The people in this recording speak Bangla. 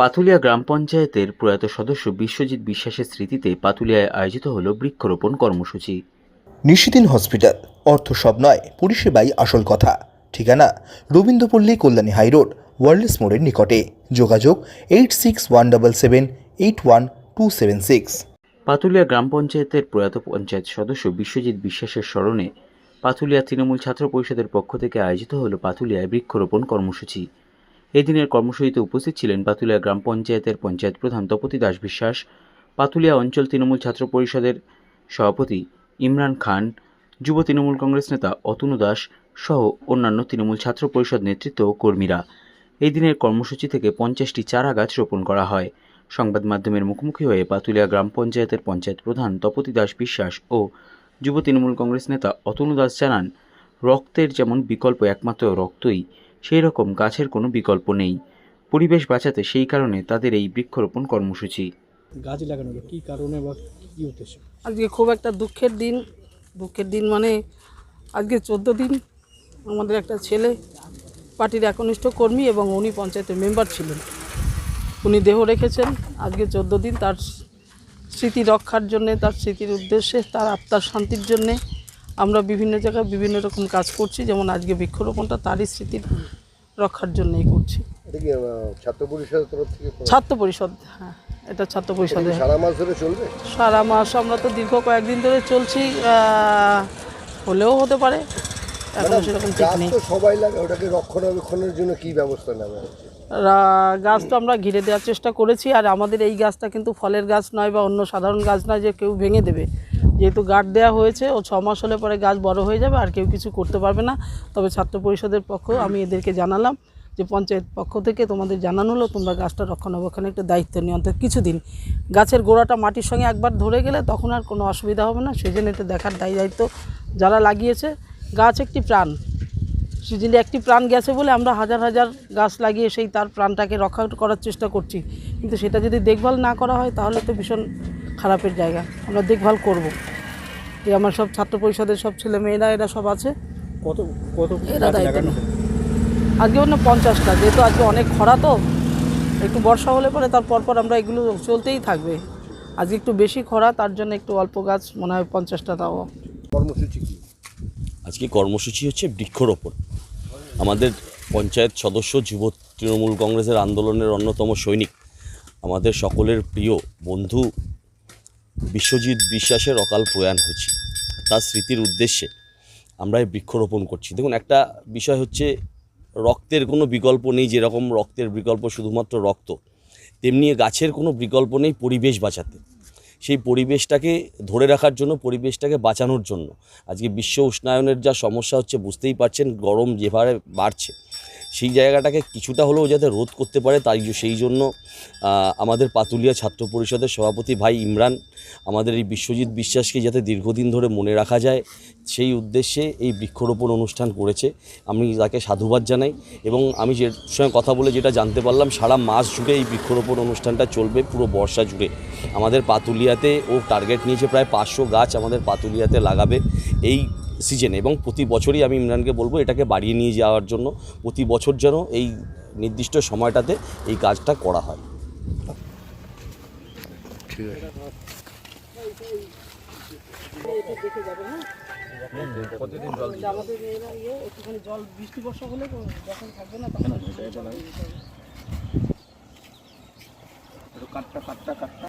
পাথুলিয়া গ্রাম পঞ্চায়েতের প্রয়াত সদস্য বিশ্বজিৎ বিশ্বাসের স্মৃতিতে পাতুলিয়ায় আয়োজিত হল বৃক্ষরোপণ কর্মসূচি। নিশিদিন হসপিটাল অর্থ সব নয় পরিষেবাই আসল কথা। ঠিকানা রবীন্দ্রপল্লী কল্যাণী হাইরোড ওয়ার্ল্ডস মোড়ের নিকটে। যোগাযোগ eight six one double seven eight one two seven six. Patulia গ্রাম পঞ্চায়েতের প্রয়াত পঞ্চায়েত সদস্য বিশ্বজিৎ বিশ্বাসের স্মরণে পাতুলিয়া তৃণমূল ছাত্র পরিষদের পক্ষ থেকে আয়োজিত হল পাতুলিয়ায় বৃক্ষরোপণ কর্মসূচি। এই দিনের কর্মসূচিতে উপস্থিত ছিলেন পাতুলিয়া গ্রাম পঞ্চায়েতের পঞ্চায়েত প্রধান তপতি দাস বিশ্বাস, পাতুলিয়া অঞ্চল তৃণমূল ছাত্র পরিষদের সভাপতি ইমরান খান, যুব তৃণমূল কংগ্রেস নেতা অতনু দাস সহ অন্যান্য তৃণমূল ছাত্র পরিষদ নেতৃত্ব কর্মীরা। এই দিনের কর্মসূচি থেকে পঞ্চাশটি চারা গাছ রোপণ করা হয়। সংবাদ মাধ্যমের মুখোমুখি হয়ে পাতুলিয়া গ্রাম পঞ্চায়েতের পঞ্চায়েত প্রধান তপতি দাস বিশ্বাস ও যুব তৃণমূল কংগ্রেস নেতা অতনু দাস জানান, রক্তের যেমন বিকল্প একমাত্র রক্তই সেই রকম গাছের কোনো বিকল্প নেই। পরিবেশ বাঁচাতে সেই কারণে তাদের এই বৃক্ষরোপণ কর্মসূচি। গাছ লাগানো কী কারণে বা কী উদ্দেশ্য? আজকে খুব একটা দুঃখের দিন। দুঃখের দিন মানে আজকে চোদ্দ দিন আমাদের একটা ছেলে পার্টির একনিষ্ঠ কর্মী এবং উনি পঞ্চায়েতের মেম্বার ছিলেন। উনি দেহ রেখেছেন। আজকে চোদ্দ দিন তার স্মৃতি রক্ষার জন্যে তার স্মৃতির উদ্দেশ্যে তার আত্মার শান্তির জন্যে আমরা বিভিন্ন জায়গায় বিভিন্ন রকম কাজ করছি যেমন আজকে বৃক্ষরোপণটা তারই স্মৃতির রক্ষার জন্যই করছি। এটা ছাত্র করা? ছাত্র পরিষদ হ্যাঁ এটা ছাত্র এটা পরিষদের। সারা মাস ধরে চলবে? সারা মাস আমরা তো দীর্ঘ কয়েকদিন ধরে চলছি হলেও হতে পারে এখন সেরকম ঠিক নেই। সবাই লাগে ওটাকে রক্ষণাবেক্ষণের জন্য কি ব্যবস্থা নেওয়া হচ্ছে? গাছ তো আমরা ঘিরে দেওয়ার চেষ্টা করেছি, আর আমাদের এই গাছটা কিন্তু ফলের গাছ নয় বা অন্য সাধারণ গাছ নয় যে কেউ ভেঙে দেবে। যেহেতু গার্ড দেওয়া হয়েছে, ও ছ মাস হলে পরে গাছ বড় হয়ে যাবে, আর কেউ কিছু করতে পারবে না। তবে ছাত্র পরিষদের পক্ষ, আমি এদেরকে জানালাম যে পঞ্চায়েত পক্ষ থেকে তোমাদের জানানো হলো, তোমরা গাছটা রক্ষণাবেক্ষণে একটা দায়িত্ব নিয়ে অন্তত কিছুদিন গাছের গোড়াটা মাটির সঙ্গে একবার ধরে গেলে তখন আর কোনো অসুবিধা হবে না সেই জন্য এটা দেখার দায়ী দায়িত্ব যারা লাগিয়েছে। গাছ একটি প্রাণ সিজনে একটি প্রাণ গেছে বলে আমরা হাজার হাজার গাছ লাগিয়ে সেই তার প্রাণটাকে রক্ষা করার চেষ্টা করছি। কিন্তু সেটা যদি দেখভাল না করা হয় তাহলে তো ভীষণ খারাপের জায়গা। আমরা দেখভাল করব। এই আমার সব ছাত্র পরিষদের সব ছেলে মেয়েরা এরা সব আছে। কত কত এরা দায়িত্ব? আজকে অন্য পঞ্চাশটা যেহেতু আজকে অনেক খরা তো একটু বর্ষা হলে পরে তার পরপর আমরা এগুলো চলতেই থাকবে। আজকে একটু বেশি খরা তার জন্য একটু অল্প গাছ মনে হয় পঞ্চাশটা তাও। কর্মসূচি কি? আজকে কর্মসূচি হচ্ছে বৃক্ষরোপণ। আমাদের পঞ্চায়েত সদস্য যুব তৃণমূল কংগ্রেসের আন্দোলনের অন্যতম সৈনিক। আমাদের সকলের প্রিয় বন্ধু বিশ্বজিৎ বিশ্বাসের অকাল প্রয়াণ হয়েছে। তার স্মৃতির উদ্দেশ্যে আমরা এই বৃক্ষরোপণ করছি। দেখুন, একটা বিষয় হচ্ছে রক্তের কোনো বিকল্প নেই, যেরকম রক্তের বিকল্প শুধুমাত্র রক্ত, তেমনি গাছের কোনো বিকল্প নেই পরিবেশ বাঁচাতে। সেই পরিবেশটাকে ধরে রাখার জন্য, পরিবেশটাকে বাঁচানোর জন্য। আজকে বিশ্ব উষ্ণায়নের যা সমস্যা হচ্ছে, বুঝতেই পারছেন, গরম যেভাবে বাড়ছে। সেই জায়গাটাকে কিছুটা হলেও যাতে রোধ করতে পারে, তাই সেই জন্য আমাদের পাতুলিয়া ছাত্র পরিষদের সভাপতি ভাই ইমরান, আমাদের এই বিশ্বজিৎ বিশ্বাসকে যাতে দীর্ঘদিন ধরে মনে রাখা যায়, সেই উদ্দেশ্যে এই বৃক্ষরোপণ অনুষ্ঠান করেছে। আমি তাকে সাধুবাদ জানাই এবং আমি যে সঙ্গে কথা বলে যেটা জানতে পারলাম, সারা মাস জুড়ে এই বৃক্ষরোপণ অনুষ্ঠানটা চলবে, পুরো বর্ষা জুড়ে। আমাদের পাতুলিয়াতে ও টার্গেট নিয়েছে প্রায় পাঁচশো গাছ আমাদের পাতুলিয়াতে লাগাবে। এই সিজনে এবং প্রতি বছরই আমি ইমরানকে বলব এটাকে বাড়িয়ে নিয়ে যাওয়ার জন্য, প্রতি বছর যেন এই নির্দিষ্ট সময়টাতে এই কাজটা করা হয়। তখন কাঠটা কাঠটা